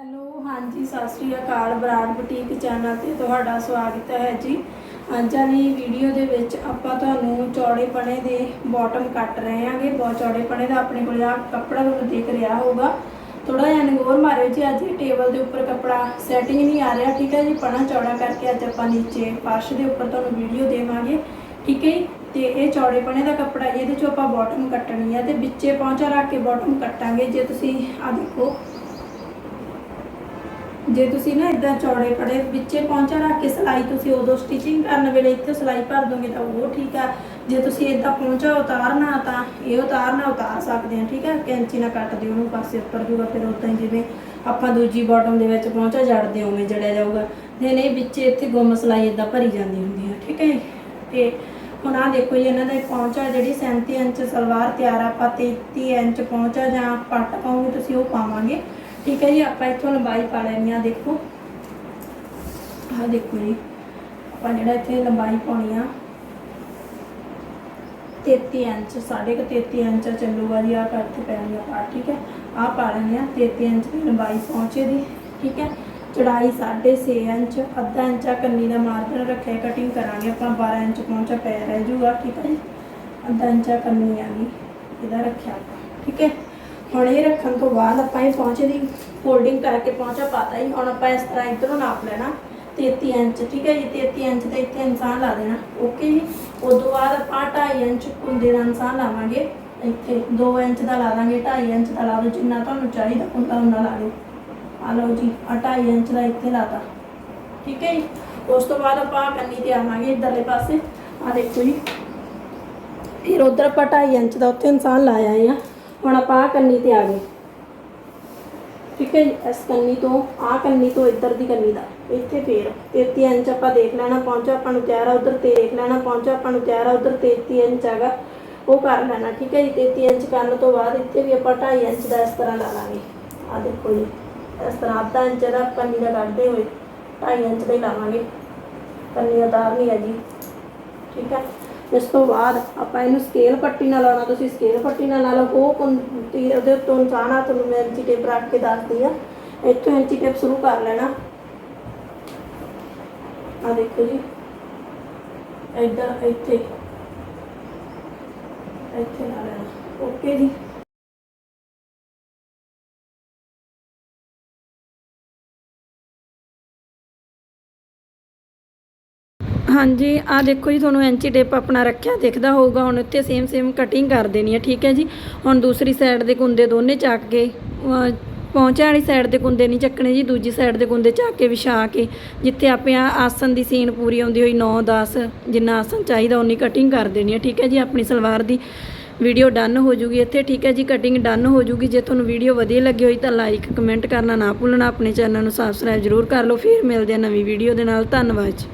Hello, ਹਾਂਜੀ, ਸਤਿ ਸ਼੍ਰੀ ਅਕਾਲ, ਬਰਾੜ ਬੁਟੀਕ ਚੈਨਲ ਤੇ ਤੁਹਾਡਾ ਸਵਾਗਤ ਹੈ ਜੀ। ਅੱਜ ਵਾਲੀ ਵੀਡੀਓ ਦੇ ਵਿੱਚ ਆਪਾਂ ਤੁਹਾਨੂੰ ਚੌੜੇ ਪਣੇ ਦੇ ਬਾਟਮ ਕੱਟ ਰਹੇ ਹਾਂਗੇ। ਬਹੁਤ ਚੌੜੇ ਪਣੇ ਦਾ ਆਪਣੇ ਕੋਲ ਆ ਕੱਪੜਾ ਤੁਹਾਨੂੰ ਦੇਖ ਰਿਹਾ ਹੋਊਗਾ। ਥੋੜਾ ਜਿਹਾ ਨਗੋਰ ਮਾਰਿਓ ਜੀ, ਅੱਜ ਇਹ ਟੇਬਲ ਦੇ ਉੱਪਰ ਕੱਪੜਾ ਸੈਟਿੰਗ ਨਹੀਂ ਆ ਰਿਹਾ, ਠੀਕ ਹੈ ਜੀ? ਪਣਾ ਚੌੜਾ ਕਰਕੇ ਅੱਜ ਆਪਾਂ ਨੀਚੇ ਫਰਸ਼ ਦੇ ਉੱਪਰ ਤੁਹਾਨੂੰ ਵੀਡੀਓ ਦੇਵਾਂਗੇ, ਠੀਕ ਹੈ ਜੀ? ਤੇ ਇਹ ਚੌੜੇ ਪਣੇ ਦਾ ਕੱਪੜਾ ਇਹਦੇ ਚੋਂ ਆਪਾਂ ਬਾਟਮ ਕੱਟਣੀ ਹੈ ਤੇ ਵਿੱਚੇ ਪਹੁੰਚਾ ਰੱਖ ਕੇ ਬਾਟਮ ਕੱਟਾਂਗੇ। ਜੇ ਤੁਸੀਂ ਆ ਦੇਖੋ ਜੇ ਤੁਸੀਂ ਨਾ ਇਦਾਂ ਚੌੜੇ ਪੜੇ ਵਿੱਚੇ ਪਹੁੰਚਾ ਰੱਖ ਕੇ ਸਿਲਾਈ ਤੁਸੀਂ ਉਦੋਂ ਸਟਿਚਿੰਗ ਕਰਨ ਵੇਲੇ ਇੱਥੇ ਸਿਲਾਈ ਭਰ ਦੋਗੇ ਤਾਂ ਉਹ ਠੀਕ ਆ। ਜੇ ਤੁਸੀਂ ਇਦਾਂ ਪਹੁੰਚਾ ਉਤਾਰਨਾ ਤਾਂ ਇਹ ਉਤਾਰਨਾ ਉਤਾਰ ਸਕਦੇ ਆ, ਠੀਕ ਆ? ਕੈਂਚੀ ਨਾਲ ਕੱਟ ਦਿਓ ਉਹਨੂੰ ਪਾਸੇ ਉੱਪਰ ਜੂਗਾ, ਫਿਰ ਉਦਾਂ ਹੀ ਜਿਵੇਂ ਆਪਾਂ ਦੂਜੀ ਬਾਟਮ ਦੇ ਵਿੱਚ ਪਹੁੰਚਾ ਜੜਦੇ ਉਵੇਂ ਜੜਿਆ ਜਾਊਗਾ। ਨਹੀਂ ਨਹੀਂ, ਵਿੱਚ ਇੱਥੇ ਗੁੰਮ ਸਿਲਾਈ ਇਦਾਂ ਭਰੀ ਜਾਂਦੀ ਹੁੰਦੀ ਆ, ਠੀਕ ਹੈ ਤੇ ਹੁਣ ਆ ਦੇਖੋ ਜੀ, ਇਹਨਾਂ ਦਾ ਪਹੁੰਚਾ ਜਿਹੜੀ 37 ਇੰਚ ਸਲਵਾਰ ਤਿਆਰ ਆਪਾਂ 33 ਇੰਚ ਪਹੁੰਚਾ ਜਾਂ ਪੱਟ ਪਾਉਂਗੇ ਤੁਸੀਂ ਉਹ ਪਾਵਾਂਗੇ। ਠੀਕ ਹੈ ਜੀ, ਆਪਾਂ ਇੱਥੋਂ ਲੰਬਾਈ ਪਾ ਲੈਣੀ ਆ ਦੇਖੋ। ਆਹ ਦੇਖੋ ਜੀ, ਆਪਾਂ ਜਿਹੜਾ ਇੱਥੇ ਲੰਬਾਈ ਪਾਉਣੀ ਆ 33 ਇੰਚ, ਸਾਢੇ ਕੁ 33 ਇੰਚ ਚੱਲੂਗਾ ਜੀ ਆ ਕਰਤੇ ਪੈਣੀ ਆ ਪਾਰ ਠੀਕ ਹੈ। ਆਹ ਪਾ ਲੈਣੀ ਆ 33 ਇੰਚ ਦੀ ਲੰਬਾਈ ਪਹੁੰਚੇ ਦੀ, ਠੀਕ ਹੈ। ਚੜਾਈ 6.5 ਇੰਚ, ਅੱਧਾ ਇੰਚ ਕੰਨੀ ਦਾ ਮਾਰਜਨ ਰੱਖਿਆ ਕਟਿੰਗ ਕਰਾਂਗੇ ਆਪਾਂ 12 ਇੰਚ ਪਹੁੰਚਾ ਪੈ ਰਹਿ ਜੂਗਾ ਠੀਕ ਹੈ ਜੀ। ਅੱਧਾ ਇੰਚ ਕੰਨੀ ਆ ਗਈ, ਇਹਦਾ ਰੱਖਿਆ ਆਪਾਂ, ਠੀਕ ਹੈ। ਹੁਣ ਇਹ ਰੱਖਣ ਤੋਂ ਬਾਅਦ ਆਪਾਂ ਇਹ ਪਹੁੰਚੇ ਦੀ ਫੋਲਡਿੰਗ ਕਰਕੇ ਪਹੁੰਚਾ ਪਾਤਾ ਹੀ ਹੁਣ ਆਪਾਂ ਇਸ ਤਰ੍ਹਾਂ ਇਧਰੋਂ ਨਾਪ ਲੈਣਾ 33 ਇੰਚ, ਠੀਕ ਹੈ ਜੀ? 33 ਇੰਚ ਤੇ ਇੱਥੇ ਇਨਸਾਨ ਲਾ ਦੇਣਾ। ਓਕੇ ਜੀ? ਉਸ ਤੋਂ ਬਾਅਦ ਆਪਾਂ 2.5 ਇੰਚ ਕੁੰਦੇ ਦਾ ਇਨਸਾਨ ਲਾਵਾਂਗੇ। ਇੱਥੇ 2 ਇੰਚ ਦਾ ਲਾ ਦਾਂਗੇ 2.5 ਇੰਚ ਦਾ ਲਾ ਦਿਓ। ਜਿੰਨਾ ਤੁਹਾਨੂੰ ਚਾਹੀਦਾ ਕੁੰਦਾ ਉਹਨਾਂ ਲਾ ਦਿਓ। ਆ ਲਓ ਜੀ ਆਹ 2.5 ਇੰਚ ਦਾ ਇੱਥੇ ਲਾਤਾ। ਠੀਕ ਹੈ ਜੀ? ਉਸ ਤੋਂ ਬਾਅਦ ਆਪਾਂ ਕੰਨੀ ਤੇ ਆਵਾਂਗੇ ਇਧਰਲੇ ਪਾਸੇ। ਆ ਦੇਖੋ ਜੀ। ਫਿਰ ਉਧਰ ਆਪਾਂ 2.5 ਇੰਚ ਦਾ ਉੱਥੇ ਇਨਸਾਨ ਲਾਇਆ ਆ। ਹੁਣ ਆਪਾਂ ਆਹ ਕੰਨੀ ਤੇ ਆ ਗਏ। ਠੀਕ ਹੈ ਜੀ, ਇਸ ਕੰਨੀ ਤੋਂ, ਆਹ ਕੰਨੀ ਤੋਂ ਇੱਧਰ ਦੀ ਕੰਨੀ ਦਾ, ਇੱਥੇ ਫੇਰ 33 ਇੰਚ ਆਪਾਂ ਦੇਖ ਲੈਣਾ ਪਹੁੰਚਾ, ਆਪਾਂ ਨੂੰ ਤਿਆਰ ਆ, ਉਧਰ ਤੇ ਦੇਖ ਲੈਣਾ ਪਹੁੰਚਾ, ਆਪਾਂ ਨੂੰ ਤਿਆਰ ਆ, ਉਧਰ 33 ਇੰਚ ਹੈਗਾ, ਉਹ ਕਰ ਲੈਣਾ, ਠੀਕ ਹੈ ਜੀ 33 ਇੰਚ ਕਰਨ ਤੋਂ ਬਾਅਦ ਇੱਥੇ ਵੀ ਆਪਾਂ 2.5 ਇੰਚ ਦਾ ਇਸ ਤਰ੍ਹਾਂ ਲਾ ਲਾਂਗੇ। ਆ ਦੇਖੋ ਜੀ, ਇਸ ਤਰ੍ਹਾਂ ਅੱਧਾ ਇੰਚ ਦਾ ਕੰਨੀ ਦਾ ਕੱਢਦੇ ਹੋਏ 2.5 ਇੰਚ ਦਾ ਹੀ ਲਾਵਾਂਗੇ। ਕੰਨੀ ਉਤਾਰਨੀ ਹੈ ਜੀ ਠੀਕ ਹੈ। ਇਸ ਤੋਂ ਬਾਅਦ ਆਪਾਂ ਇਹਨੂੰ ਸਕੇਲ ਪੱਟੀ ਨਾਲ ਲਾਉਣਾ, ਤੁਸੀਂ ਸਕੇਲ ਪੱਟੀ ਨਾਲ ਲਾ ਲਓ। ਉਹ ਤੀਰ ਉਹਦੇ ਉੱਤੋਂ ਨਿਸ਼ਾਨਾ ਤੁਹਾਨੂੰ ਮੈਂ ਇੰਚੀ ਟੇਪ ਰੱਖ ਕੇ ਦੱਸਦੀ ਆ ਇੱਥੋਂ ਇੰਚੀ ਟੇਪ ਸ਼ੁਰੂ ਕਰ ਲੈਣਾ। ਆ ਦੇਖੋ ਜੀ। ਇੱਧਰ, ਇੱਥੇ। ਇੱਥੇ ਲਾ ਲੈਣਾ। ਓਕੇ ਜੀ। ਹਾਂਜੀ ਆ ਦੇਖੋ ਜੀ ਤੁਹਾਨੂੰ ਐਂਚੀ ਟੇਪ ਆਪਣਾ ਰੱਖਿਆ ਦਿਖਦਾ ਹੋਊਗਾ ਹੁਣ ਇੱਥੇ ਸੇਮ ਸੇਮ ਕਟਿੰਗ ਕਰ ਦੇਣੀ ਹੈ ਠੀਕ ਹੈ ਜੀ? ਹੁਣ ਦੂਸਰੀ ਸਾਈਡ ਦੇ ਕੁੰਦੇ ਦੋਨੇ ਚੱਕ ਕੇ ਅਹ, ਵਾਲੀ ਸਾਈਡ ਦੇ ਕੁੰਦੇ ਨਹੀਂ ਚੱਕਣੇ ਜੀ ਦੂਜੀ ਸਾਈਡ ਦੇ ਕੁੰਦੇ ਚੱਕ ਕੇ ਵਿਛਾ ਕੇ ਜਿੱਥੇ ਆਪੇ ਆ ਆਸਨ ਦੀ ਸੀਨ ਪੂਰੀ ਆਉਂਦੀ ਹੋਈ 9 10 ਜਿੰਨਾ ਆਸਨ ਚਾਹੀਦਾ ਉਨੀ ਕਟਿੰਗ ਕਰ ਦੇਣੀ ਹੈ ਠੀਕ ਹੈ ਜੀ? ਆਪਣੀ ਸਲਵਾਰ ਦੀ ਵੀਡੀਓ ਡਨ ਹੋ ਜੂਗੀ ਇੱਥੇ ਠੀਕ ਹੈ ਜੀ? ਕਟਿੰਗ ਡਨ ਹੋ ਜੂਗੀ ਜੇ ਤੁਹਾਨੂੰ ਵੀਡੀਓ ਵਧੀਆ ਲੱਗੀ ਹੋਈ ਤਾਂ ਲਾਈਕ ਕਮੈਂਟ ਕਰਨਾ ਨਾ ਭੁੱਲਣਾ ਆਪਣੇ ਚੈਨਲ ਨੂੰ ਸਬਸਕ੍ਰਾਈਬ ਜ਼ਰੂਰ ਕਰ ਲਓ ਫਿਰ ਮਿਲਦੇ ਆ ਨਵੀਂ ਵੀਡੀਓ ਦੇ ਨਾਲ ਧੰਨਵਾਦ ਜੀ।